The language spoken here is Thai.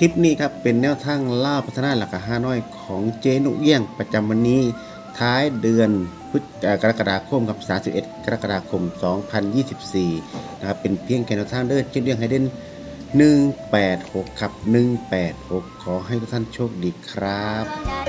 คลิปนี้ครับเป็นแนวทางล่าพัฒนาหลักห้าน้อยของเจนุเอี้ยงประจำวันนี้ ท้ายเดือนพฤศจิกรกฎาคมกับ 31 กรกฎาคม 2024 นะครับ เป็นเพียงแค่แนวทางเดินเจนุเอียงไฮเดน186 ครับ 186 ขอให้ทุกท่านโชคดีครับ